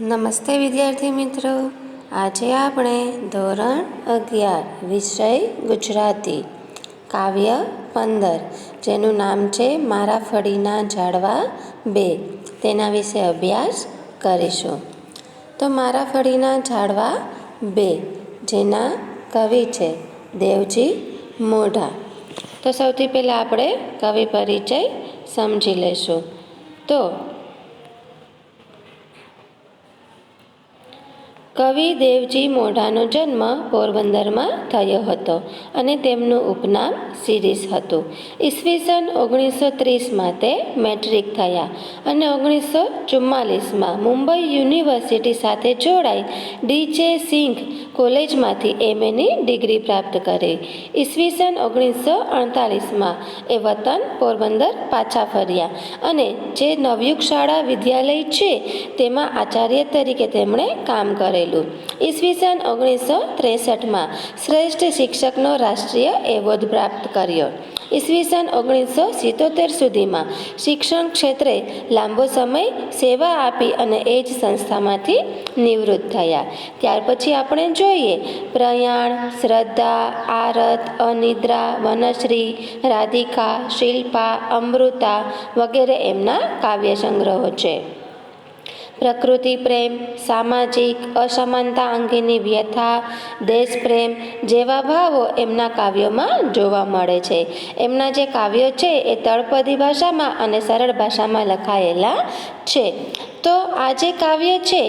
નમસ્તે વિદ્યાર્થી મિત્રો. આજે આપણે ધોરણ અગિયાર, વિષય ગુજરાતી, કાવ્ય પંદર, જેનું નામ છે મારા ફળીના ઝાડવા બે. તેના વિશે અભ્યાસ કરીશું. તો મારા ફળીના ઝાડવા બે, જેના કવિ છે દેવજી મોઢા. તો સૌથી પહેલાં આપણે કવિ પરિચય સમજી લઈશું. તો કવિ દેવજી મોઢાનો જન્મ પોરબંદરમાં થયો હતો અને તેમનું ઉપનામ સિરીસ હતું. ઈસવીસન ઓગણીસો ત્રીસમાં તે મેટ્રિક થયા અને ઓગણીસો ચુમ્માલીસમાં મુંબઈ યુનિવર્સિટી સાથે જોડાઈ ડીજે સિંઘ કોલેજમાંથી એમએની ડિગ્રી પ્રાપ્ત કરી. ઈસવીસન ઓગણીસો અડતાલીસમાં એ વતન પોરબંદર પાછા ફર્યા અને જે નવયુગ શાળા વિદ્યાલય છે તેમાં આચાર્ય તરીકે તેમણે કામ કરેલું ઈસવીસન ઓગણીસો ત્રેસઠમાં શ્રેષ્ઠ શિક્ષકનો રાષ્ટ્રીય એવોર્ડ પ્રાપ્ત કર્યો. ઈસવીસન ઓગણીસો સિત્તોતેર સુધીમાં શિક્ષણ ક્ષેત્રે લાંબો સમય સેવા આપી અને એ જ સંસ્થામાંથી નિવૃત્ત થયા. ત્યાર પછી આપણે જોઈએ, પ્રયાણ, શ્રદ્ધા, આરત, અનિદ્રા, વનશ્રી, રાધિકા, શિલ્પા, અમૃતા વગેરે એમના કાવ્ય સંગ્રહો છે. પ્રકૃતિ પ્રેમ, સામાજિક અસમાનતા અંગેની વ્યથા દેશપ્રેમ જેવા ભાવો એમના કાવ્યોમાં જોવા મળે છે. એમના જે કાવ્યો છે એ તળપદી ભાષામાં અને સરળ ભાષામાં લખાયેલા છે. તો આ જે કાવ્ય છે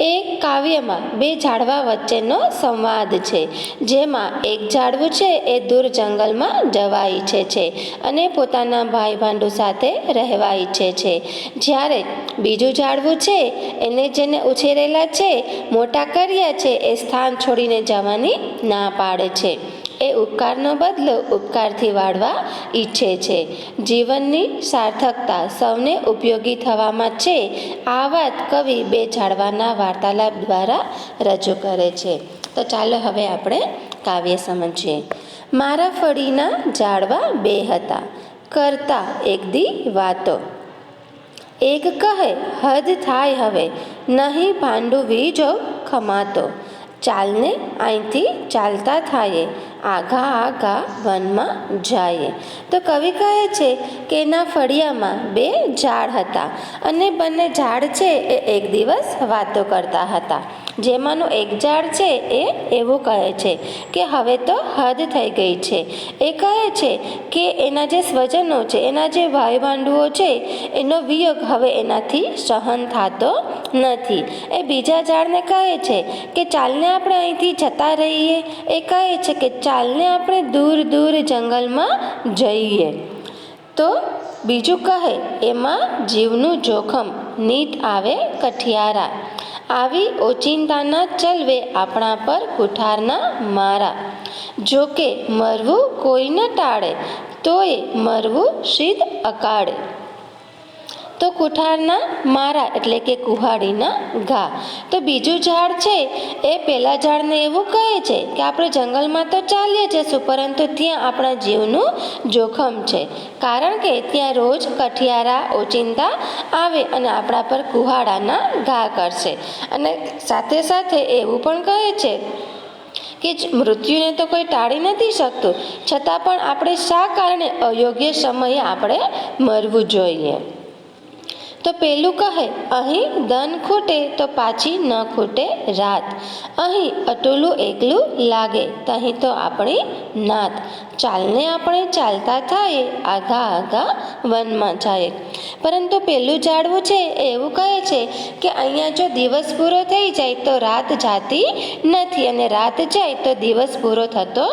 એ કાવ્યમાં બે ઝાડવા વચ્ચેનો સંવાદ છે. જેમાં એક ઝાડવું છે એ દૂર જંગલમાં જવા ઈચ્છે છે અને પોતાના ભાઈ ભાંડુ સાથે રહેવા ઈચ્છે છે. જ્યારે બીજું ઝાડવું છે એને જેને ઉછેરેલા છે, મોટા કર્યા છે, એ સ્થાન છોડીને જવાની ના પાડે છે. એ ઉપકારનો બદલો ઉપકારથી વાળવા ઈચ્છે છે. જીવનની સાર્થકતા સૌને ઉપયોગી થવામાં છે. આ વાત કવિ બે ઝાડવાના વાર્તાલાપ દ્વારા રજૂ કરે છે. તો ચાલો હવે આપણે કાવ્ય સમજીએ. મારા ફળીના ઝાડવા બે હતા. કરતા એક દી વાતો. એક કહે, હદ થાય હવે. નહીં ભાંડું વીજો ખમાતો. ચાલને અહીંથી ચાલતા થાય, આઘા આઘા વનમાં જાય. તો કવિ કહે છે કે એના ફળિયામાં બે ઝાડ હતા અને બંને ઝાડ છે એ એક દિવસ વાતો કરતા હતા. જેમાંનું એક ઝાડ છે એ એવું કહે છે કે હવે તો હદ થઈ ગઈ છે. એ કહે છે કે એના જે સ્વજનો છે, એના જે ભાઈ ભાંડુઓ છે, એનો વિયોગ હવે એનાથી સહન થતો નથી. એ બીજા ઝાડને કહે છે કે ચાલને આપણે અહીંથી જતા રહીએ. એ કહે છે કે ચાલને આપણે દૂર દૂર જંગલમાં જઈએ. તો બીજું કહે, એમાં જીવનું જોખમ નીત આવે કઠિયારા. આવી ઓચિંતાના ચલવે આપણા પર કુઠારના મારા. જોકે મરવું કોઈ ન ટાળે, તોય મરવું સિદ્ધ અકાળે. તો કુઠારના મારા, એટલે કે કુહાડીના ઘા. તો બીજું ઝાડ છે, એ પેલા ઝાડને એવું કહે છે કે આપણે જંગલમાં તો ચાલીએ છીએ પરંતુ ત્યાં આપણા જીવનું જોખમ છે. કારણ કે ત્યાં રોજ કઠિયારા, ઓચિંતા આવે અને આપણા પર કુહાડાના ઘા કરશે. અને સાથે સાથે એવું પણ કહે છે કે મૃત્યુને તો કોઈ ટાળી નથી શકતું, છતાં પણ આપણે શા કારણે અયોગ્ય સમયે આપણે મરવું જોઈએ? તો પેલું કહે, અહીં ધન ખૂટે તો પાછી ન ખૂટે રાત. અહીં અટુલું એકલું લાગે, તહીં તો આપણી નાત. ચાલને આપણે ચાલતા થાય આઘા આઘા વનમાં જાય પરંતુ પેલું ઝાડવું છે, એવું કહે છે કે અહીંયા જો દિવસ પૂરો થઈ જાય તો રાત જાતી નથી અને રાત જાય તો દિવસ પૂરો થતો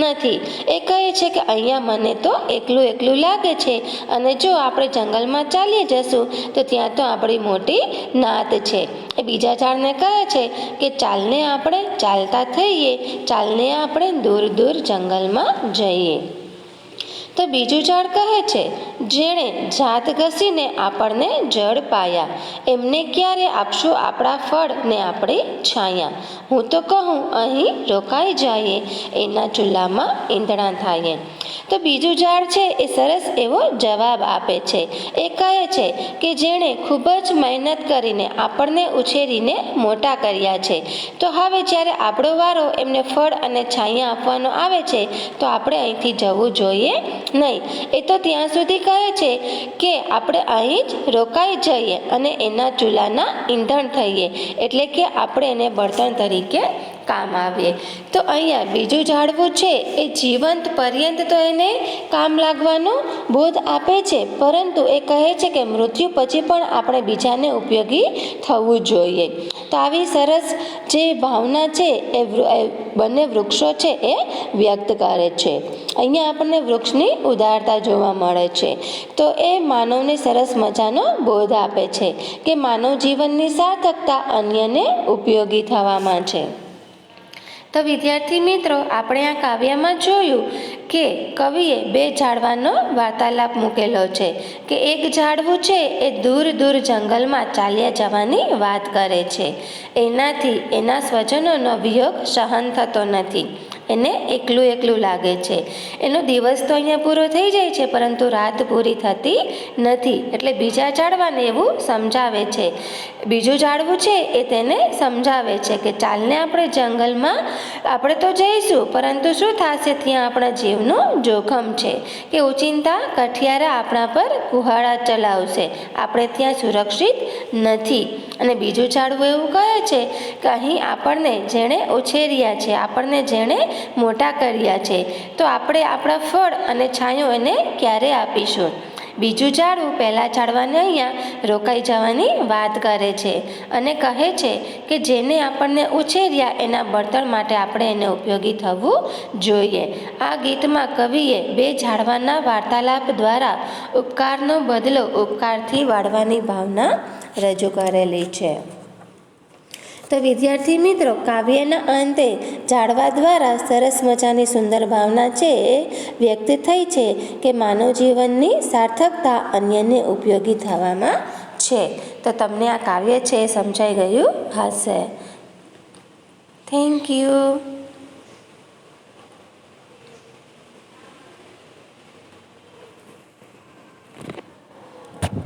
નથી. એ કહે છે કે અહીંયા મને તો એકલું એકલું લાગે છે અને જો આપણે જંગલમાં ચાલીએ જશું તો ત્યાં તો આપણી મોટી નાત છે. એ બીજા ઝાડને કહે છે કે ચાલને આપણે ચાલતા થઈએ, ચાલને આપણે દૂર દૂર જંગલમાં જઈએ. તો બીજું ઝાડ કહે છે, જેણે જાત ઘસીને આપણને જળ પાયા, એમને ક્યારે આપશું આપણા ફળ ને આપણી છાયા? હું તો કહું, અહીં રોકાઈ જઈએ, એના ચૂલામાં ઈંધણા થાય. તો બીજું ઝાડ છે એ સરસ એવો જવાબ આપે છે. એ કહે છે કે જેણે ખૂબ જ મહેનત કરીને આપણને ઉછેરીને મોટા કર્યા છે. તો હવે જ્યારે આપણો વારો એમને ફળ અને છાંયા આપવાનો આવે છે, તો આપણે અહીંથી જવું જોઈએ નહીં. એ તો ત્યાં સુધી કહે છે કે આપણે અહીં જ રોકાઈ જઈએ અને એના ચૂલાના ઈંધણ થઈએ. એટલે કે આપણે એને બળતણ તરીકે કામ આવીએ તો અહીંયા બીજું ઝાડવું છે, એ જીવંત પર્યંત તો એને કામ લાગવાનો બોધ આપે છે, પરંતુ એ કહે છે કે મૃત્યુ પછી પણ આપણે બીજાને ઉપયોગી થવું જોઈએ. તો આવી સરસ જે ભાવના છે એ બંને વૃક્ષો છે, એ વ્યક્ત કરે છે. અહીંયા આપણને વૃક્ષની ઉદારતા જોવા મળે છે. તો એ માનવને સરસ મજાનો બોધ આપે છે કે માનવ જીવનની સાર્થકતા અન્યને ઉપયોગી થવામાં છે. તો વિદ્યાર્થી મિત્રો, આપણે આ કાવ્યમાં જોયું કે કવિએ બે ઝાડવાનો વાર્તાલાપ મૂકેલો છે, કે એક ઝાડવું છે એ દૂર દૂર જંગલમાં ચાલ્યા જવાની વાત કરે છે. એનાથી એના સ્વજનોનો વિયોગ સહન થતો નથી. એને એકલું એકલું લાગે છે. એનો દિવસ તો અહીંયા પૂરો થઈ જાય છે, પરંતુ રાત પૂરી થતી નથી. એટલે બીજા ઝાડવાને એવું સમજાવે છે. બીજું ઝાડવું છે એ તેને સમજાવે છે કે ચાલને આપણે જંગલમાં આપણે તો જઈશું, પરંતુ શું થશે ત્યાં આપણા જીવનું જોખમ છે કે ઉચિંતા કઠિયારા આપણા પર કુહાડા ચલાવશે. આપણે ત્યાં સુરક્ષિત નથી. અને બીજું ઝાડવું એવું કહે છે કે અહીં આપણને જેણે ઉછેર્યા છે, આપણને જેણે મોટા કર્યા છે. તો આપણે આપણા ફળ અને છાંયો એને ક્યારે આપીશું? બીજું ઝાડવું પહેલાં ઝાડવાને અહીંયા રોકાઈ જવાની વાત કરે છે અને કહે છે કે જેને આપણને ઉછેર્યા એના બળતણ માટે આપણે એને ઉપયોગી થવું જોઈએ. આ ગીતમાં કવિએ બે ઝાડવાના વાર્તાલાપ દ્વારા ઉપકારનો બદલો ઉપકારથી વાળવાની ભાવના રજૂ કરેલી છે. તો વિદ્યાર્થી મિત્રો કાવ્યના અંતે જાળવા દ્વારા સરસ મજાની સુંદર ભાવના છે એ વ્યક્ત થઈ છે કે માનવ જીવનની સાર્થકતા અન્યને ઉપયોગી થવામાં છે. તો તમને આ કાવ્ય છે એ સમજાઈ ગયું હશે. Thank you